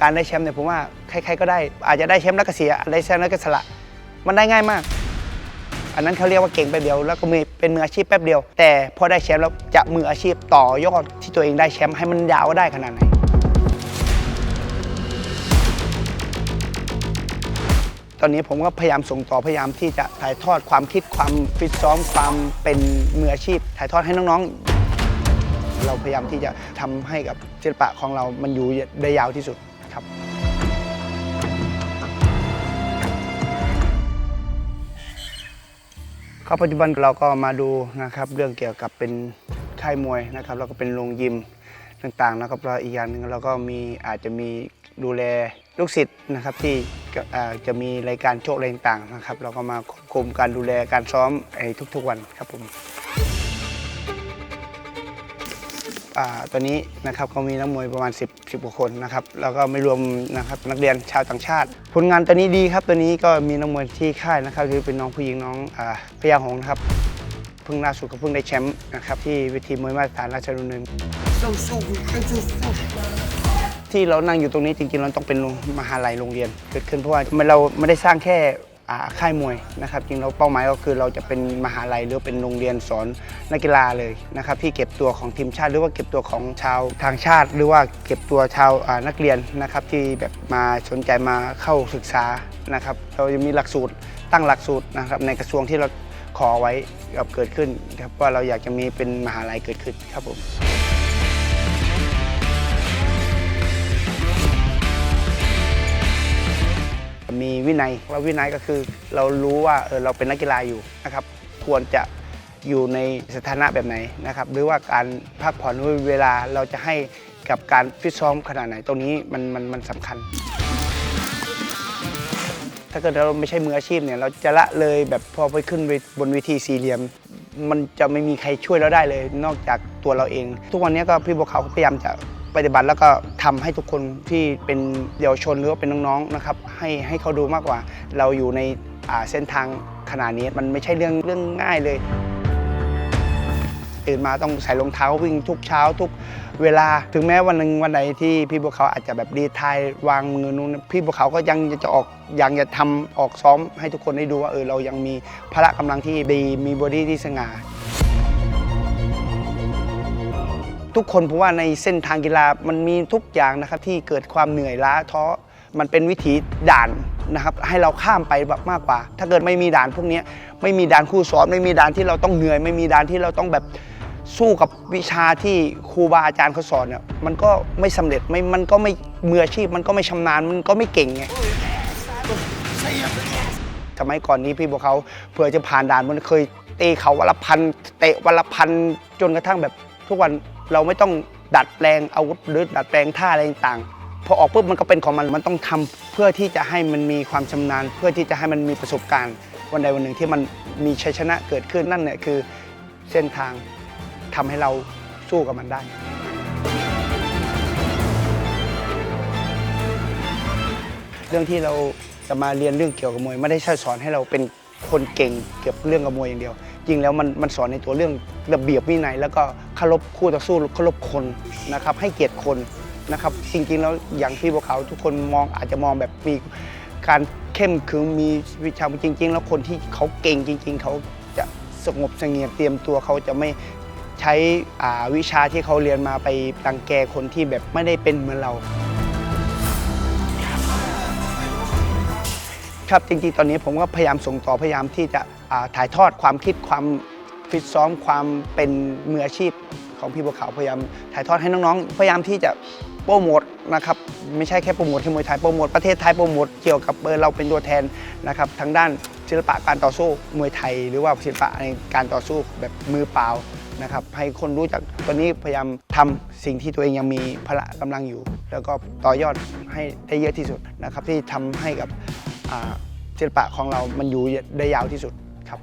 การได้แชมป์เนี่ยผมว่าใครๆก็ได้ อาจจะได้แชมป์แล้วก็เสียได้แชมป์แล้วก็สละมันได้ง่ายมาก อันนั้นเขาเรียกว่าเก่งแป๊บเดียว แล้วก็มีเป็นมืออาชีพแป๊บเดียว แต่พอได้แชมป์แล้วจะมืออาชีพต่อยอดที่ตัวเองได้แชมป์ให้มันยาวได้ขนาดไหนตอนนี้ผมก็พยายามส่งต่อพยายามที่จะถ่ายทอดความคิดความฟิตซ้อมความเป็นมืออาชีพ ถ่ายทอดให้น้องๆ เราพยายามที่จะทำให้กับศิลปะของเรามันอยู่ได้ยาวที่สุด ครับ ครับปัจจุบันเราก็มาดูนะครับ เรื่องเกี่ยวกับเป็นค่ายมวยนะครับ แล้วก็เป็นโรงยิมต่างๆนะครับแล้วอีกอย่างหนึ่งเราก็มีอาจจะมีดูแลลูกศิษย์นะครับที่จะมีรายการโชคอะไรต่างๆนะครับ เราก็มาควบคุมการดูแลการซ้อมไอ้ทุกๆวันครับผม ตอนนี้นะครับก็มีนักมวยประมาณ 10 10กว่าคนนะครับแล้วก็ไม่รวมนะครับนักเรียนชาวต่างชาติ ผลงานตอนนี้ดีครับตอนนี้ก็มีนักมวยที่ค่ายนะครับคือเป็นน้องผู้หญิงน้องอ่าพยาหงส์นะครับเพิ่งล่าสุดก็เพิ่งได้แชมป์นะครับที่เวทีมวยมาตรฐานราชดำเนินที่เรานั่งอยู่ตรงนี้จริงๆเราต้องเป็นโรงมหาลัยโรงเรียน เกิดขึ้นเพราะว่าเราไม่ได้สร้างแค่ ค่ายมวยนะครับจริงเราเป้าหมายก็คือเราจะเป็นมหาลัยหรือเป็นโรงเรียนสอนนักกีฬาเลยนะครับที่เก็บตัวของทีมชาติ หรือว่าเก็บตัวของชาวทางชาติ หรือว่าเก็บตัวชาวนักเรียนนะครับที่แบบมาสนใจมาเข้าศึกษานะครับเราจะมีหลักสูตรตั้งหลักสูตรนะครับในกระทรวงที่เราขอไว้กับเกิดขึ้นครับว่าเราอยากจะมีเป็นมหาลัยเกิดขึ้นครับผม มีวินัยว่าวินัยก็คือเรารู้ว่าเออเราเป็นนักกีฬาอยู่นะครับ ควรจะอยู่ในสถานะแบบไหนนะครับ หรือว่าการพักผ่อนด้วยเวลาเราจะให้กับการฟิตซ้อมขนาดไหน ตรงนี้มันมันมันสำคัญ ถ้าเกิดเราไม่ใช่มืออาชีพเนี่ย เราจะละเลยแบบพอไปขึ้นบนเวทีสี่เหลี่ยม มันจะไม่มีใครช่วยเราได้เลย นอกจากตัวเราเอง ทุกวันนี้ก็พี่บัวขาวพยายามจะ ปฏิบัติแล้วก็ทำให้ทุกคนที่เป็นเยาวชนหรือว่าเป็นน้องๆนะครับให้ให้เขาดูมากกว่า เราอยู่ในเส้นทางขนาดนี้มันไม่ใช่เรื่องเรื่องง่ายเลย ตื่นมาต้องใส่รองเท้าวิ่งทุกเช้าทุกเวลาถึงแม้วันหนึ่งวันไหนที่พี่บัวเขาอาจจะแบบดีทายวางมือนู้นพี่บัวเขาก็ยังจะออกยังจะทำออกซ้อมให้ทุกคนได้ดูว่าเออเรายังมีพละกำลังที่ดีมีบอดี้ที่สง่า ทุกคนผมว่าในเส้นทางกีฬามันมีทุกอย่างนะครับที่เกิดความเหนื่อยล้าท้อมันเป็นวิถีด่านนะครับให้เราข้ามไปแบบมากกว่า ถ้าเกิดไม่มีด่านพวกนี้ไม่มีด่านคู่สอนไม่มีด่านที่เราต้องเหนื่อย ไม่มีด่านที่เราต้องแบบสู้กับวิชาที่ครูบาอาจารย์เขาสอนเนี่ยมันก็ไม่สำเร็จไม่มันก็ไม่มืออาชีพ มันก็ไม่ชำนาญมันก็ไม่เก่งไงสมัยก่อนนี้พี่บัวเขาเผื่อจะผ่านด่านมันเคยเตะเขาวันละพันเตะวันละพันจนกระทั่งแบบ ทุกวันเราไม่ต้องดัดแปลงอาวุธหรือดัดแปลงท่าอะไรต่างพอออกปุ๊บมันก็เป็นของมันมันต้องทำเพื่อที่จะให้มันมีความชำนาญ เพื่อที่จะให้มันมีประสบการณ์ วันใดวันหนึ่งที่มันมีชัยชนะเกิดขึ้นนั่นเนี่ยคือเส้นทางทำให้เราสู้กับมันได้เรื่องที่เราจะมาเรียนเรื่องเกี่ยวกับมวยไม่ได้ใช่สอนให้เราเป็น คนเก่งเกี่ยวกับเรื่องกับมวยอย่างเดียว จริงแล้วมันมันสอนในตัวเรื่องระเบียบวินัย แล้วก็เคารพคู่ต่อสู้เคารพคนนะครับ ให้เกียรติคนนะครับจริงๆแล้วอย่างที่พวกเขาทุกคนมองอาจจะมองแบบมีการเข้มขึงมีวิชาจริง ๆ แล้วคนที่เขาเก่งจริง ๆ เขาจะสงบเสงี่ยมเตรียมตัวเขาจะไม่ใช้วิชาที่เขาเรียนมาไปตังแกคนที่แบบไม่ได้เป็นเหมือนเรา ครับจริงๆตอนนี้ผมก็พยายามส่งต่อพยายามที่จะถ่ายทอดความคิดความฟิตซ้อมความเป็นมืออาชีพของพี่บัวขาวพยายามถ่ายทอดให้น้องๆ พยายามที่จะโปรโมทนะครับไม่ใช่แค่โปรโมทที่มวยไทยโปรโมทประเทศไทยโปรโมทเกี่ยวกับเราเป็นตัวแทนนะครับทางด้านศิลปะการต่อสู้มวยไทย หรือว่าศิลปะในการต่อสู้แบบมือเปล่านะครับให้คนรู้จักตอนนี้พยายามทำสิ่งที่ตัวเองยังมีพละกำลังอยู่ แล้วก็ต่อยอดให้ได้เยอะที่สุดนะครับที่ทำให้กับ ศิลปะของเรามันอยู่ได้ยาวที่สุดครับ